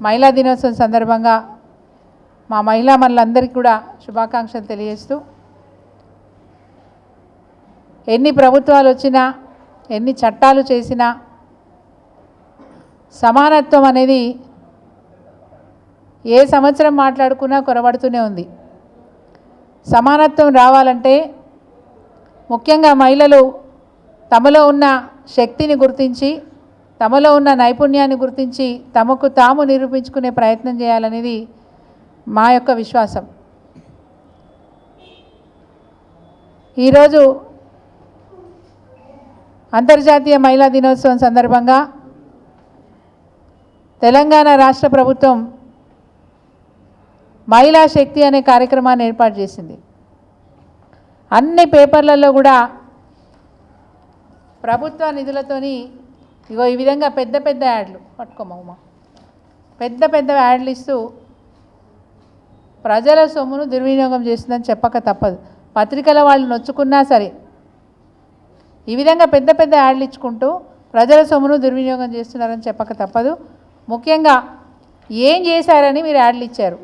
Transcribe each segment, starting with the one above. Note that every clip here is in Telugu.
మహిళా దినోత్సవం సందర్భంగా మా మహిళా మనులందరికీ కూడా శుభాకాంక్షలు తెలియజేస్తూ ఎన్ని ప్రభుత్వాలు వచ్చినా ఎన్ని చట్టాలు చేసినా సమానత్వం అనేది ఏ సంవత్సరం మాట్లాడుకున్నా కొరబడుతూనే ఉంది. సమానత్వం రావాలంటే ముఖ్యంగా మహిళలు తమలో ఉన్న శక్తిని గుర్తించి తమలో ఉన్న నైపుణ్యాన్ని గుర్తించి తమకు తాము నిరూపించుకునే ప్రయత్నం చేయాలనేది మా యొక్క విశ్వాసం. ఈరోజు అంతర్జాతీయ మహిళా దినోత్సవం సందర్భంగా తెలంగాణ రాష్ట్ర ప్రభుత్వం మహిళా శక్తి అనే కార్యక్రమాన్ని ఏర్పాటు చేసింది. అన్ని పేపర్లలో కూడా ప్రభుత్వ నిధులతోని ఇగో ఈ విధంగా పెద్ద పెద్ద యాడ్లు. పట్టుకోమమ్మ పెద్ద పెద్ద యాడ్లు ఇస్తూ ప్రజల సొమ్మును దుర్వినియోగం చేస్తుందని చెప్పక తప్పదు. పత్రికల వాళ్ళు నొచ్చుకున్నా సరే ఈ విధంగా పెద్ద పెద్ద యాడ్లు ఇచ్చుకుంటూ ప్రజల సొమ్మును దుర్వినియోగం చేస్తున్నారని చెప్పక తప్పదు. ముఖ్యంగా ఏం చేశారని మీరు యాడ్లు ఇచ్చారు.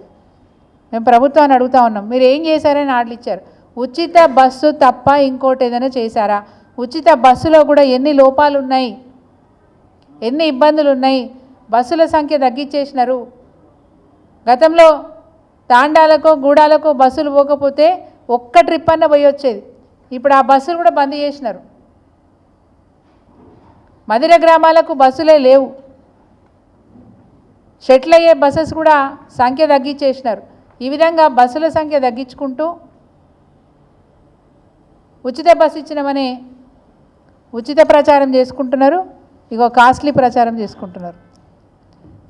మేము ప్రభుత్వాన్ని అడుగుతా ఉన్నాం. మీరు ఏం చేశారని యాడ్లు ఇచ్చారు. ఉచిత బస్సు తప్ప ఇంకోటి ఏదైనా చేశారా? ఉచిత బస్సులో కూడా ఎన్ని లోపాలు ఉన్నాయి? ఎన్ని ఇబ్బందులు ఉన్నాయి బస్సుల సంఖ్య తగ్గించేసినారు. గతంలో తాండాలకు గూడాలకు బస్సులు పోకపోతే ఒక్క ట్రిప్ అన్న పోయి వచ్చేది ఇప్పుడు ఆ బస్సులు కూడా బంద్ చేసినారు. మదిర గ్రామాలకు బస్సులే లేవు. షెటిల్ అయ్యే బస్సెస్ కూడా సంఖ్య తగ్గించేసినారు. ఈ విధంగా బస్సుల సంఖ్య తగ్గించుకుంటూ ఉచిత బస్సు ఇచ్చినామని ఉచిత ప్రచారం చేసుకుంటున్నారు. ఇగో కాస్ట్లీ ప్రచారం చేసుకుంటున్నారు.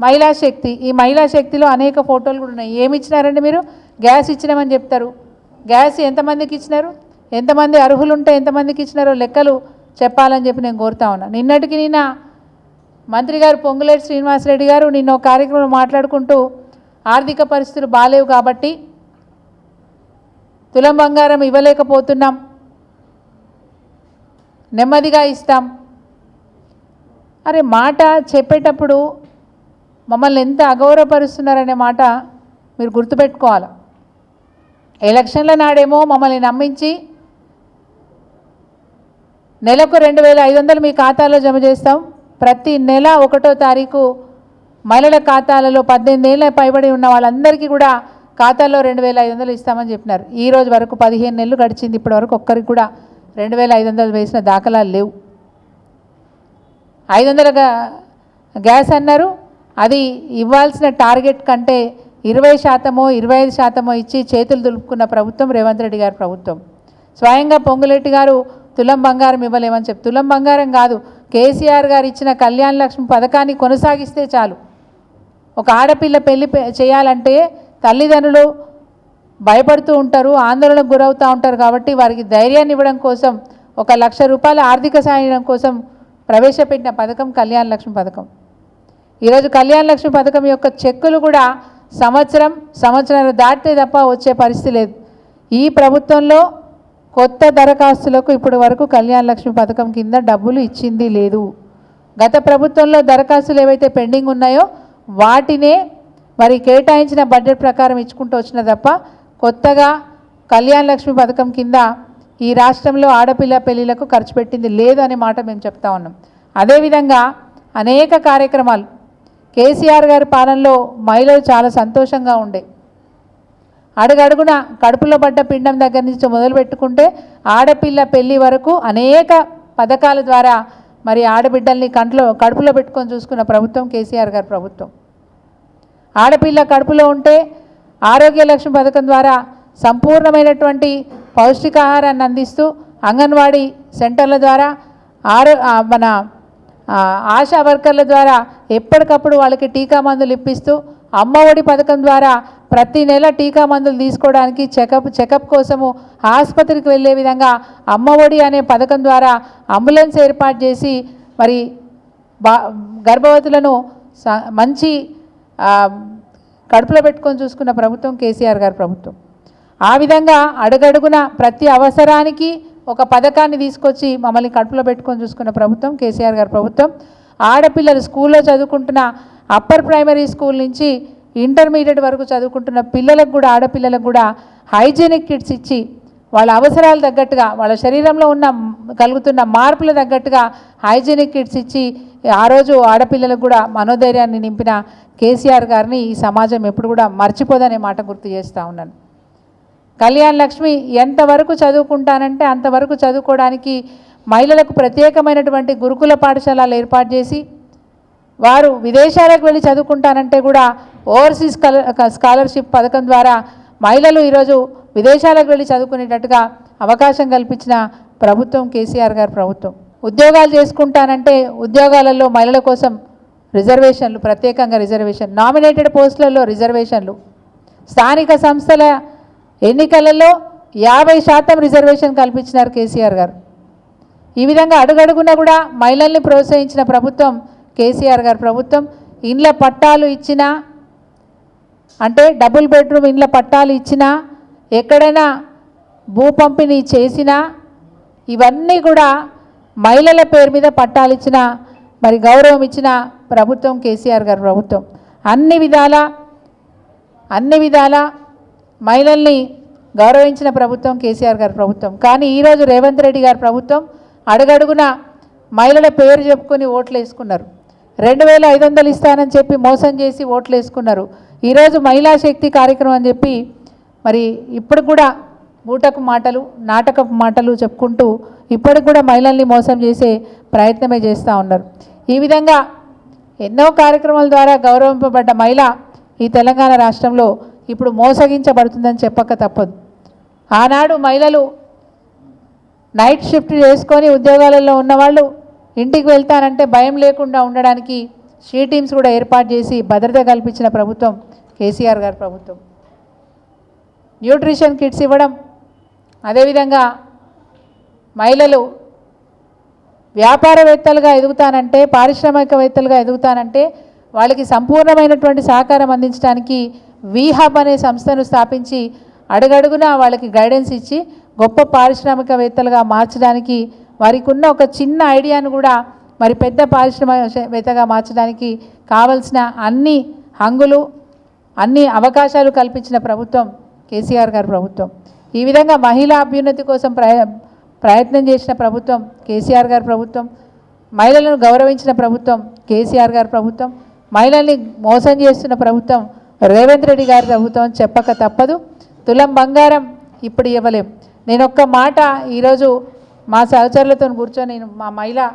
మహిళా శక్తి ఈ మహిళా శక్తిలో అనేక ఫోటోలు కూడా ఉన్నాయి. ఏమి ఇచ్చినారండి మీరు? గ్యాస్ ఇచ్చినామని చెప్తారు. గ్యాస్ ఎంతమందికి ఇచ్చినారు? ఎంతమంది అర్హులు ఉంటే ఎంతమందికి ఇచ్చినారో లెక్కలు చెప్పాలని చెప్పి నేను కోరుతా ఉన్నా. నిన్నటికి నిన్న మంత్రి గారు పొంగులేటి శ్రీనివాసరెడ్డి గారు నిన్న ఒక కార్యక్రమంలో మాట్లాడుకుంటూ ఆర్థిక పరిస్థితులు బాలేవు కాబట్టి తులం బంగారం ఇవ్వలేకపోతున్నాం. నెమ్మదిగా ఇస్తాం. అరే మాట చెప్పేటప్పుడు మమ్మల్ని ఎంత అగౌరవపరుస్తున్నారనే మాట మీరు గుర్తుపెట్టుకోవాలి? ఎలక్షన్ల నాడేమో మమ్మల్ని నమ్మించి నెలకు రెండు వేల ఐదు వందలు మీ ఖాతాలో జమ చేస్తాం. ప్రతి నెల ఒకటో తారీఖు మహిళల ఖాతాలలో పద్దెనిమిది ఏళ్ళ పైబడి ఉన్న వాళ్ళందరికీ కూడా ఖాతాలో రెండు వేల ఐదు వందలు ఇస్తామని చెప్పినారు. ఈ రోజు వరకు పదిహేను నెలలు గడిచింది. ఇప్పటి వరకు ఒక్కరికి కూడా రెండు వేల ఐదు వందలు వేసిన దాఖలాలు లేవు. ఐదు వందల గ్యాస్ అన్నారు. అది ఇవ్వాల్సిన టార్గెట్ కంటే ఇరవై శాతమో ఇరవై ఐదు శాతమో ఇచ్చి చేతులు దులుపుకున్న ప్రభుత్వం రేవంత్ రెడ్డి గారి ప్రభుత్వం. స్వయంగా పొంగులెట్టి గారు తులం బంగారం ఇవ్వలేమని చెప్పి తులం బంగారం కాదు కేసీఆర్ గారు ఇచ్చిన కళ్యాణ లక్ష్మి పథకాన్ని కొనసాగిస్తే చాలు. ఒక ఆడపిల్ల పెళ్ళి చేయాలంటే తల్లిదండ్రులు భయపడుతూ ఉంటారు ఆందోళనకు గురవుతూ ఉంటారు కాబట్టి వారికి ధైర్యాన్ని ఇవ్వడం కోసం ఒక లక్ష రూపాయల ఆర్థిక సాయం కోసం ప్రవేశపెట్టిన పథకం కళ్యాణ లక్ష్మి పథకం. ఈరోజు కళ్యాణ లక్ష్మి పథకం యొక్క చెక్కులు కూడా సంవత్సరం సంవత్సరం దాటితే తప్ప వచ్చే పరిస్థితి లేదు. ఈ ప్రభుత్వంలో కొత్త దరఖాస్తులకు ఇప్పటి వరకు కళ్యాణ లక్ష్మి పథకం కింద డబ్బులు ఇచ్చింది లేదు. గత ప్రభుత్వంలో దరఖాస్తులు ఏవైతే పెండింగ్ ఉన్నాయో వాటినే మరి కేటాయించిన బడ్జెట్ ప్రకారం ఇచ్చుకుంటూ వచ్చిన తప్ప కొత్తగా కళ్యాణ లక్ష్మి పథకం కింద ఈ రాష్ట్రంలో ఆడపిల్ల పెళ్ళిలకు ఖర్చు పెట్టింది లేదు అనే మాట మేము చెప్తా ఉన్నాం. అదేవిధంగా అనేక కార్యక్రమాలు. కేసీఆర్ గారి పాలనలో మహిళలు చాలా సంతోషంగా ఉండే. అడుగడుగున కడుపులో పడ్డ పిండం దగ్గర నుంచి మొదలు పెట్టుకుంటే ఆడపిల్ల పెళ్ళి వరకు అనేక పథకాల ద్వారా మరి ఆడబిడ్డల్ని కంట్లో కడుపులో పెట్టుకొని చూసుకున్న ప్రభుత్వం కేసీఆర్ గారి ప్రభుత్వం. ఆడపిల్ల కడుపులో ఉంటే ఆరోగ్య లక్ష్మి పథకం ద్వారా సంపూర్ణమైనటువంటి పౌష్టికాహారాన్ని అందిస్తూ అంగన్వాడీ సెంటర్ల ద్వారా ఆరో మన ఆశా వర్కర్ల ద్వారా ఎప్పటికప్పుడు వాళ్ళకి టీకా మందులు ఇప్పిస్తూ అమ్మఒడి పథకం ద్వారా ప్రతి నెల టీకా మందులు తీసుకోవడానికి చెకప్ చెకప్ కోసము ఆసుపత్రికి వెళ్ళే విధంగా అమ్మఒడి అనే పథకం ద్వారా అంబులెన్స్ ఏర్పాటు చేసి మరి బా గర్భవతులను మంచి కడుపులో పెట్టుకొని చూసుకున్న ప్రభుత్వం కేసీఆర్ గారి ప్రభుత్వం. ఆ విధంగా అడుగడుగున ప్రతి అవసరానికి ఒక పథకాన్ని తీసుకొచ్చి మమ్మల్ని కడుపులో పెట్టుకొని చూసుకున్న ప్రభుత్వం కేసీఆర్ గారి ప్రభుత్వం. ఆడపిల్లలు స్కూల్లో చదువుకుంటున్న అప్పర్ ప్రైమరీ స్కూల్ నుంచి ఇంటర్మీడియట్ వరకు చదువుకుంటున్న పిల్లలకు కూడా ఆడపిల్లలకు కూడా హైజీనిక్ కిట్స్ ఇచ్చి వాళ్ళ అవసరాలు తగ్గట్టుగా వాళ్ళ శరీరంలో ఉన్న కలుగుతున్న మార్పులు తగ్గట్టుగా హైజీనిక్ కిట్స్ ఇచ్చి ఆ రోజు ఆడపిల్లలకు కూడా మనోధైర్యాన్ని నింపిన కేసీఆర్ గారిని ఈ సమాజం ఎప్పుడు కూడా మర్చిపోదనే మాట గుర్తు చేస్తూ ఉన్నాను. కళ్యాణ్ లక్ష్మి ఎంతవరకు చదువుకుంటానంటే అంతవరకు చదువుకోవడానికి మహిళలకు ప్రత్యేకమైనటువంటి గురుకుల పాఠశాలలు ఏర్పాటు చేసి వారు విదేశాలకు వెళ్ళి చదువుకుంటానంటే కూడా ఓవర్సీస్ స్కాలర్షిప్ పథకం ద్వారా మహిళలు ఈరోజు విదేశాలకు వెళ్ళి చదువుకునేటట్టుగా అవకాశం కల్పించిన ప్రభుత్వం కేసీఆర్ గారి ప్రభుత్వం. ఉద్యోగాలు చేసుకుంటానంటే ఉద్యోగాలలో మహిళల కోసం రిజర్వేషన్లు ప్రత్యేకంగా రిజర్వేషన్ నామినేటెడ్ పోస్టులలో రిజర్వేషన్లు. స్థానిక సంస్థల ఎన్నికలలో యాభై శాతం రిజర్వేషన్ కల్పించినారు కేసీఆర్ గారు. ఈ విధంగా అడుగడుగునా కూడా మహిళల్ని ప్రోత్సహించిన ప్రభుత్వం కేసీఆర్ గారి ప్రభుత్వం ఇండ్ల పట్టాలు ఇచ్చినా అంటే డబుల్ బెడ్రూమ్ ఇండ్ల పట్టాలు ఇచ్చినా ఎక్కడైనా భూ పంపిణీ చేసినా ఇవన్నీ కూడా మహిళల పేరు మీద పట్టాలు ఇచ్చిన మరి గౌరవం ఇచ్చిన ప్రభుత్వం కేసీఆర్ గారి ప్రభుత్వం. అన్ని విధాల అన్ని విధాల మహిళల్ని గౌరవించిన ప్రభుత్వం కేసీఆర్ గారి ప్రభుత్వం. కానీ ఈరోజు రేవంత్ రెడ్డి గారి ప్రభుత్వం అడుగడుగున మహిళల పేరు చెప్పుకొని ఓట్లు వేసుకున్నారు. రెండు వేల ఐదు వందలు ఇస్తానని చెప్పి మోసం చేసి ఓట్లు వేసుకున్నారు. ఈరోజు మహిళా శక్తి కార్యక్రమం అని చెప్పి మరి ఇప్పుడు కూడా బూటకు మాటలు నాటకపు మాటలు చెప్పుకుంటూ ఇప్పటికి కూడా మహిళల్ని మోసం చేసే ప్రయత్నమే చేస్తూ ఉన్నారు. ఈ విధంగా ఎన్నో కార్యక్రమాల ద్వారా గౌరవింపబడ్డ మహిళ ఈ తెలంగాణ రాష్ట్రంలో ఇప్పుడు మోసగించబడుతుందని చెప్పక తప్పదు. ఆనాడు మహిళలు నైట్ షిఫ్ట్ చేసుకొని ఉద్యోగాలలో ఉన్నవాళ్ళు ఇంటికి వెళ్తానంటే భయం లేకుండా ఉండడానికి షీ టీమ్స్ కూడా ఏర్పాటు చేసి భద్రత కల్పించిన ప్రభుత్వం కేసీఆర్ గారి ప్రభుత్వం. న్యూట్రిషన్ కిట్స్ ఇవ్వడం అదేవిధంగా మహిళలు వ్యాపారవేత్తలుగా ఎదుగుతానంటే పారిశ్రామికవేత్తలుగా ఎదుగుతానంటే వాళ్ళకి సంపూర్ణమైనటువంటి సహకారం అందించడానికి వీహబ్ అనే సంస్థను స్థాపించి అడుగడుగునా వాళ్ళకి గైడెన్స్ ఇచ్చి గొప్ప పారిశ్రామికవేత్తలుగా మార్చడానికి వారికి ఉన్న ఒక చిన్న ఐడియాను కూడా మరి పెద్ద పారిశ్రామికవేత్తగా మార్చడానికి కావలసిన అన్ని హంగులు అన్ని అవకాశాలు కల్పించిన ప్రభుత్వం కేసీఆర్ గారి ప్రభుత్వం. ఈ విధంగా మహిళా అభ్యున్నతి కోసం ప్రయ ప్రయత్నం చేసిన ప్రభుత్వం కేసీఆర్ గారి ప్రభుత్వం మహిళలను గౌరవించిన ప్రభుత్వం కేసీఆర్ గారి ప్రభుత్వం మహిళల్ని మోసం చేస్తున్న ప్రభుత్వం రేవంత్ రెడ్డి గారి ప్రభుత్వం చెప్పక తప్పదు. తులం బంగారం ఇప్పుడు ఇవ్వలేం. నేను ఒక్క మాట ఈరోజు మా సహచరులతో కూర్చొని మా మహిళా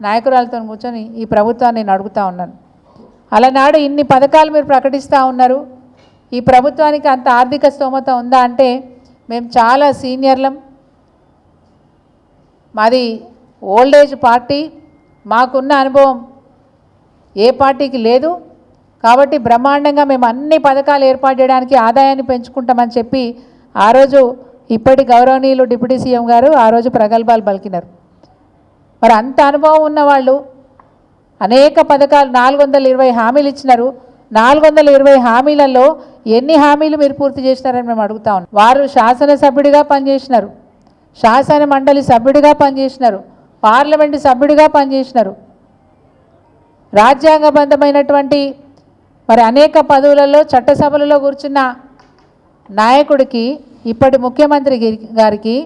నాయకురాలతో కూర్చొని ఈ ప్రభుత్వాన్ని నేను అడుగుతా ఉన్నాను. అలనాడు ఇన్ని పథకాలు మీరు ప్రకటిస్తూ ఉన్నారు. ఈ ప్రభుత్వానికి అంత ఆర్థిక స్తోమత ఉందా అంటే మేము చాలా సీనియర్లం. మాది ఓల్డ్ ఏజ్ పార్టీ. మాకున్న అనుభవం ఏ పార్టీకి లేదు. కాబట్టి బ్రహ్మాండంగా మేము అన్ని పథకాలు ఏర్పాటు చేయడానికి ఆదాయాన్ని పెంచుకుంటామని చెప్పి ఆ రోజు ఇప్పటి గౌరవనీయులు డిప్యూటీ సీఎం గారు ఆ రోజు ప్రగల్భాలు పలికినారు. మరి అంత అనుభవం ఉన్నవాళ్ళు అనేక పథకాలు నాలుగు వందల ఇరవై హామీలు ఇచ్చినారు. నాలుగు వందల ఇరవై హామీలలో ఎన్ని హామీలు మీరు పూర్తి చేసినారని మేము అడుగుతా ఉన్నాం. వారు శాసనసభ్యుడిగా పనిచేసినారు. శాసన మండలి సభ్యుడిగా పనిచేసినారు. పార్లమెంటు సభ్యుడిగా పనిచేసినారు. రాజ్యాంగబద్ధమైనటువంటి మరి అనేక పదవులలో చట్టసభలలో కూర్చున్న నాయకుడికి ఇప్పటి ముఖ్యమంత్రి గారికి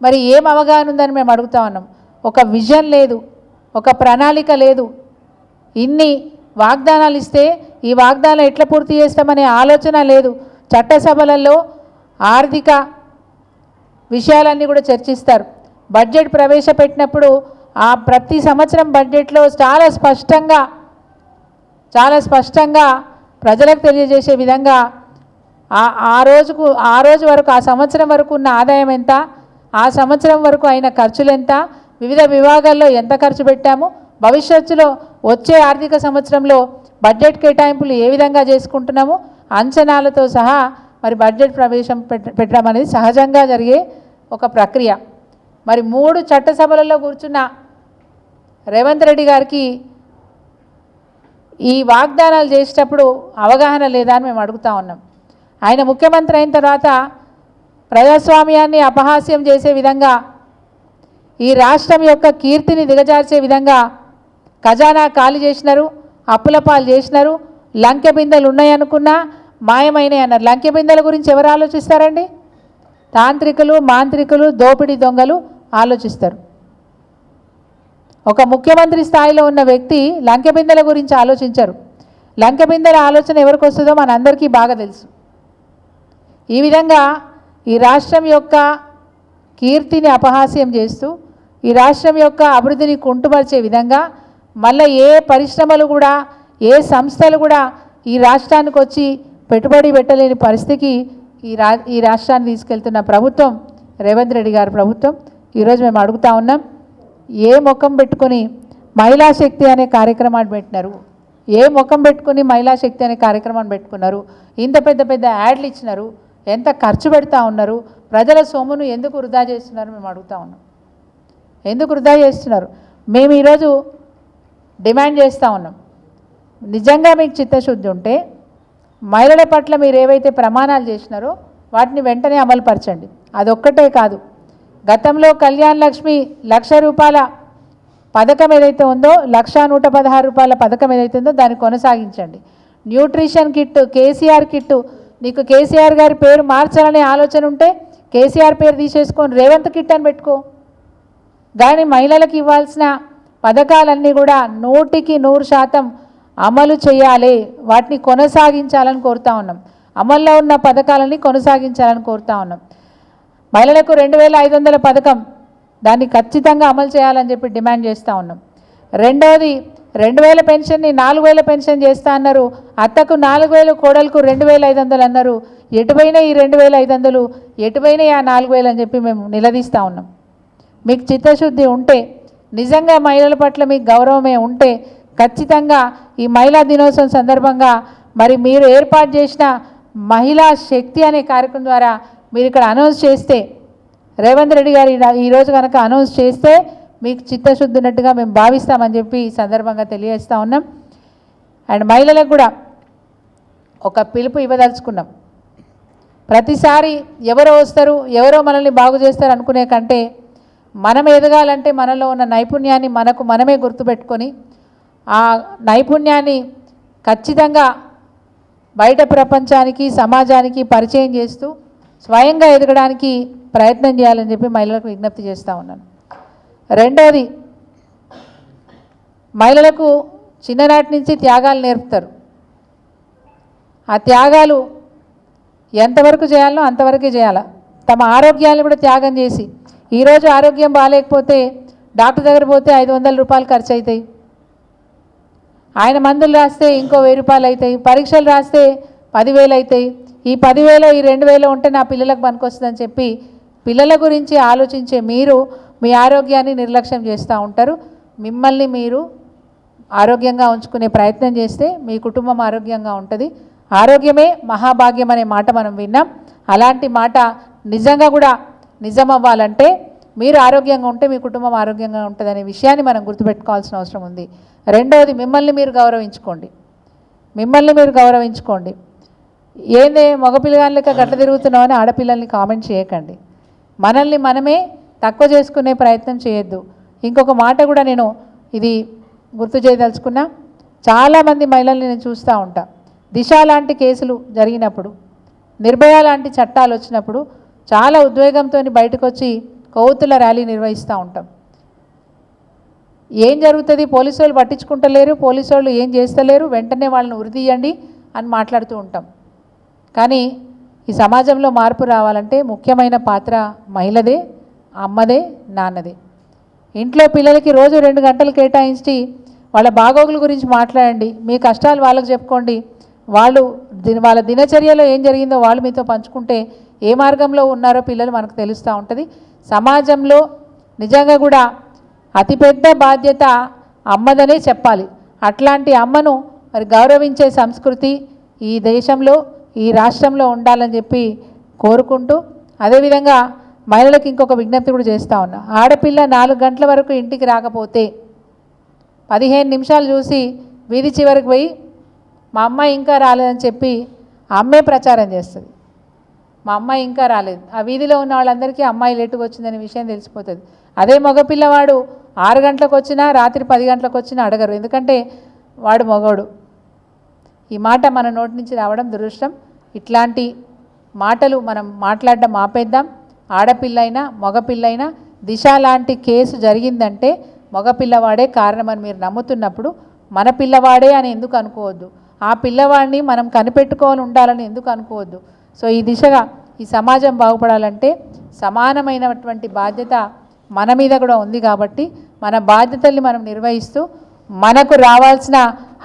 మరి ఏం అవగాహన ఉందని మేము అడుగుతా ఉన్నాం. ఒక విజన్ లేదు ఒక ప్రణాళిక లేదు. ఇన్ని వాగ్దానాలు ఇస్తే ఈ వాగ్దానాలు ఎట్లా పూర్తి చేస్తామనే ఆలోచన లేదు. చట్టసభలలో ఆర్థిక విషయాలన్నీ కూడా చర్చిస్తారు. బడ్జెట్ ప్రవేశపెట్టినప్పుడు ఆ ప్రతి సంవత్సరం బడ్జెట్లో చాలా స్పష్టంగా చాలా స్పష్టంగా ప్రజలకు తెలియజేసే విధంగా ఆ ఆ రోజుకు ఆ రోజు వరకు ఆ సంవత్సరం వరకు ఉన్న ఆదాయం ఎంత ఆ సంవత్సరం వరకు అయిన ఖర్చులు ఎంత వివిధ విభాగాల్లో ఎంత ఖర్చు పెట్టాము భవిష్యత్తులో వచ్చే ఆర్థిక సంవత్సరంలో బడ్జెట్ కేటాయింపులు ఏ విధంగా చేసుకుంటున్నాము అంచనాలతో సహా మరి బడ్జెట్ ప్రవేశం పెట్టడం అనేది సహజంగా జరిగే ఒక ప్రక్రియ. మరి మూడు చట్టసభలలో కూర్చున్న రేవంత్ రెడ్డి గారికి ఈ వాగ్దానాలు చేసేటప్పుడు అవగాహన లేదా అని మేము అడుగుతా ఉన్నాం. ఆయన ముఖ్యమంత్రి అయిన తర్వాత ప్రజాస్వామ్యాన్ని అపహాస్యం చేసే విధంగా ఈ రాష్ట్రం యొక్క కీర్తిని దిగజార్చే విధంగా ఖజానా ఖాళీ చేసినారు అప్పుల పాలు చేసినారు లంకె బిందెలు ఉన్నాయనుకున్నా మాయమైనవి అన్నారు. లంకె బిందెల గురించి ఎవరు ఆలోచిస్తారండి? తాంత్రికులు మాంత్రికులు దోపిడీ దొంగలు ఆలోచిస్తారు. ఒక ముఖ్యమంత్రి స్థాయిలో ఉన్న వ్యక్తి లంకెబిందెల గురించి ఆలోచించరు. లంకెబిందెల ఆలోచన ఎవరికి వస్తుందో మనందరికీ బాగా తెలుసు. ఈ విధంగా ఈ రాష్ట్రం యొక్క కీర్తిని అపహాస్యం చేస్తూ ఈ రాష్ట్రం యొక్క అభివృద్ధిని కుంటుపరిచే విధంగా మళ్ళీ ఏ పరిశ్రమలు కూడా ఏ సంస్థలు కూడా ఈ రాష్ట్రానికి వచ్చి పెట్టుబడి పెట్టలేని పరిస్థితికి ఈ రా ఈ రాష్ట్రాన్ని తీసుకెళ్తున్న ప్రభుత్వం రేవంత్ రెడ్డి గారి ప్రభుత్వం. ఈరోజు మేము అడుగుతా ఉన్నాం ఏ ముఖం పెట్టుకొని మహిళా శక్తి అనే కార్యక్రమాన్ని పెట్టినారు? ఏ ముఖం పెట్టుకుని మహిళా శక్తి అనే కార్యక్రమాన్ని పెట్టుకున్నారు? ఇంత పెద్ద పెద్ద యాడ్లు ఇచ్చినారు? ఎంత ఖర్చు పెడతా ఉన్నారు? ప్రజల సొమ్మును ఎందుకు వృధా చేస్తున్నారు మేము అడుగుతా ఉన్నాం. ఎందుకు వృధా చేస్తున్నారు? మేము ఈరోజు డిమాండ్ చేస్తూ ఉన్నాం. నిజంగా మీకు చిత్తశుద్ధి ఉంటే మహిళల పట్ల మీరు ఏవైతే ప్రమాణాలు చేసినారో వాటిని వెంటనే అమలుపరచండి. అదొక్కటే కాదు. గతంలో కళ్యాణ్ లక్ష్మి లక్ష రూపాయల పథకం ఏదైతే ఉందో లక్ష నూట పదహారు రూపాయల పథకం ఏదైతే ఉందో దాన్ని కొనసాగించండి. న్యూట్రిషన్ కిట్ కేసీఆర్ కిట్ నీకు కేసీఆర్ గారి పేరు మార్చాలనే ఆలోచన ఉంటే కేసీఆర్ పేరు తీసేసుకొని రేవంత్ కిట్ అని పెట్టుకో. దాని మహిళలకు ఇవ్వాల్సిన పథకాలన్నీ కూడా నూటికి నూరు శాతం అమలు చేయాలి. వాటిని కొనసాగించాలని కోరుతా ఉన్నాం. అమల్లో ఉన్న పథకాలని కొనసాగించాలని కోరుతా ఉన్నాం. మహిళలకు రెండు వేల ఐదు వందల పథకం దాన్ని ఖచ్చితంగా అమలు చేయాలని చెప్పి డిమాండ్ చేస్తూ ఉన్నాం. రెండవది రెండు వేల పెన్షన్ని నాలుగు వేల పెన్షన్ చేస్తా అన్నారు. అత్తకు నాలుగు వేలు కోడలకు రెండు వేల ఐదు వందలు అన్నారు. ఎటువైనా ఈ రెండు వేల ఐదు వందలు ఎటువైనా ఆ నాలుగు వేలు అని చెప్పి మేము నిలదీస్తూ ఉన్నాం. మీకు చిత్తశుద్ధి ఉంటే నిజంగా మహిళల పట్ల మీకు గౌరవమే ఉంటే ఖచ్చితంగా ఈ మహిళా దినోత్సవం సందర్భంగా మరి మీరు ఏర్పాటు చేసిన మహిళా శక్తి అనే కార్యక్రమం ద్వారా మీరు ఇక్కడ అనౌన్స్ చేస్తే రేవంత్ రెడ్డి గారు ఈరోజు కనుక అనౌన్స్ చేస్తే మీకు చిత్తశుద్ధి ఉన్నట్టుగా మేము భావిస్తామని చెప్పి ఈ సందర్భంగా తెలియజేస్తూ ఉన్నాం. అండ్ మహిళలకు కూడా ఒక పిలుపు ఇవ్వదలుచుకున్నాం. ప్రతిసారి ఎవరో వస్తారు ఎవరో మనల్ని బాగు చేస్తారు అనుకునే కంటే మనం ఎదగాలంటే మనలో ఉన్న నైపుణ్యాన్ని మనకు మనమే గుర్తుపెట్టుకొని ఆ నైపుణ్యాన్ని ఖచ్చితంగా బయట ప్రపంచానికి సమాజానికి పరిచయం చేస్తూ స్వయంగా ఎదగడానికి ప్రయత్నం చేయాలని చెప్పి మహిళలకు విజ్ఞప్తి చేస్తూ ఉన్నాను. రెండవది మహిళలకు చిన్ననాటి నుంచి త్యాగాలు నేర్పుతారు. ఆ త్యాగాలు ఎంతవరకు చేయాలో అంతవరకే చేయాలి? తమ ఆరోగ్యాన్ని కూడా త్యాగం చేసి ఈరోజు ఆరోగ్యం బాగాలేకపోతే డాక్టర్ దగ్గర పోతే ఐదు వందల రూపాయలు ఖర్చు అవుతాయి ఆయన మందులు రాస్తే ఇంకో వెయ్యి రూపాయలు అవుతాయి పరీక్షలు రాస్తే పదివేలు అవుతాయి ఈ పదివేలు ఈ రెండు వేలు ఉంటే నా పిల్లలకు పనికొస్తుందని చెప్పి పిల్లల గురించి ఆలోచించే మీరు మీ ఆరోగ్యాన్ని నిర్లక్ష్యం చేస్తూ ఉంటారు. మిమ్మల్ని మీరు ఆరోగ్యంగా ఉంచుకునే ప్రయత్నం చేస్తే మీ కుటుంబం ఆరోగ్యంగా ఉంటుంది. ఆరోగ్యమే మహాభాగ్యం అనే మాట మనం విన్నాం. అలాంటి మాట నిజంగా కూడా నిజం అవ్వాలంటే మీరు ఆరోగ్యంగా ఉంటే మీ కుటుంబం ఆరోగ్యంగా ఉంటుంది అనే విషయాన్ని మనం గుర్తుపెట్టుకోవాల్సిన అవసరం ఉంది. రెండవది మిమ్మల్ని మీరు గౌరవించుకోండి. మిమ్మల్ని మీరు గౌరవించుకోండి. ఏందే మగపిల్లగాళ్ళక గట్ల తిరుగుతున్నావు అని ఆడపిల్లల్ని కామెంట్ చేయకండి. మనల్ని మనమే తక్కువ చేసుకునే ప్రయత్నం చేయొద్దు. ఇంకొక మాట కూడా నేను ఇది గుర్తు చేయదలుచుకున్నా. చాలామంది మహిళల్ని నేను చూస్తూ ఉంటా. దిశ లాంటి కేసులు జరిగినప్పుడు నిర్భయ లాంటి చట్టాలు వచ్చినప్పుడు చాలా ఉద్వేగంతో బయటకు వచ్చి కౌతుల ర్యాలీ నిర్వహిస్తూ ఉంటాం. ఏం జరుగుతుంది? పోలీసు వాళ్ళు పట్టించుకుంటలేరు పోలీసు వాళ్ళు ఏం చేస్తలేరు? వెంటనే వాళ్ళని ఉరిదీయండి అని మాట్లాడుతూ ఉంటాం. కానీ ఈ సమాజంలో మార్పు రావాలంటే ముఖ్యమైన పాత్ర మహిళదే అమ్మదే నాన్నదే. ఇంట్లో పిల్లలకి రోజు రెండు గంటలు కేటాయించి వాళ్ళ బాగోగుల గురించి మాట్లాడండి. మీ కష్టాలు వాళ్ళకు చెప్పుకోండి. వాళ్ళు దీని వాళ్ళ దినచర్యలో ఏం జరిగిందో వాళ్ళు మీతో పంచుకుంటే ఏ మార్గంలో ఉన్నారో పిల్లలు మనకు తెలుస్తూ ఉంటుంది. సమాజంలో నిజంగా కూడా అతిపెద్ద బాధ్యత అమ్మదనే చెప్పాలి. అట్లాంటి అమ్మను మరి గౌరవించే సంస్కృతి ఈ దేశంలో ఈ రాష్ట్రంలో ఉండాలని చెప్పి కోరుకుంటూ అదేవిధంగా మహిళలకు ఇంకొక విజ్ఞప్తి కూడా చేస్తూ ఉన్నా. ఆడపిల్ల నాలుగు గంటల వరకు ఇంటికి రాకపోతే పదిహేను నిమిషాలు చూసి వీధి చివరికి పోయి మా అమ్మాయి ఇంకా రాలేదని చెప్పి అమ్మే ప్రచారం చేస్తుంది. మా అమ్మాయి ఇంకా రాలేదు. ఆ వీధిలో ఉన్న వాళ్ళందరికీ అమ్మాయి లేటుగా వచ్చిందనే విషయం తెలిసిపోతుంది. అదే మగపిల్లవాడు ఆరు గంటలకు వచ్చినా రాత్రి పది గంటలకు వచ్చినా అడగరు. ఎందుకంటే వాడు మగవాడు ఈ మాట మన నోటి నుంచి రావడం దురదృష్టం. ఇట్లాంటి మాటలు మనం మాట్లాడడం ఆపేద్దాం. ఆడపిల్లైనా మగపిల్లైనా దిశ లాంటి కేసు జరిగిందంటే మగపిల్లవాడే కారణమని మీరు నమ్ముతున్నప్పుడు మన పిల్లవాడే అని ఎందుకు అనుకోవద్దు? ఆ పిల్లవాడిని మనం కనిపెట్టుకోవాలి ఉండాలని ఎందుకు అనుకోవద్దు? సో ఈ దిశగా ఈ సమాజం బాగుపడాలంటే సమానమైనటువంటి బాధ్యత మన మీద కూడా ఉంది కాబట్టి మన బాధ్యతల్ని మనం నిర్వహిస్తూ మనకు రావాల్సిన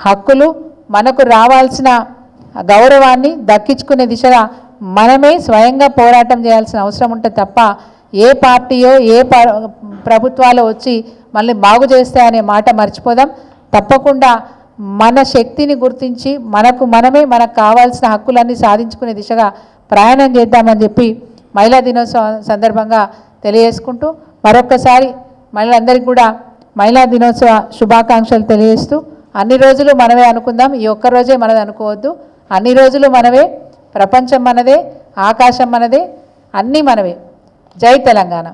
హక్కులు మనకు రావాల్సిన గౌరవాన్ని దక్కించుకునే దిశగా మనమే స్వయంగా పోరాటం చేయాల్సిన అవసరం ఉంటుంది తప్ప ఏ పార్టీయో ఏ ప్రభుత్వాలు వచ్చి మళ్ళీ బాగు చేస్తాయనే మాట మర్చిపోదాం. తప్పకుండా మన శక్తిని గుర్తించి మనకు మనమే మనకు కావాల్సిన హక్కులన్నీ సాధించుకునే దిశగా ప్రయాణం చేద్దామని చెప్పి మహిళా దినోత్సవం సందర్భంగా తెలియజేసుకుంటూ మరొక్కసారి మహిళలందరికీ కూడా మహిళా దినోత్సవ శుభాకాంక్షలు తెలియజేస్తూ అన్ని రోజులు మనమే అనుకుందాం ఈ ఒక్క రోజే మనది అనుకోవద్దు. అన్ని రోజులు మనవే ప్రపంచం మనదే ఆకాశం మనదే అన్నీ మనవే. జై తెలంగాణ.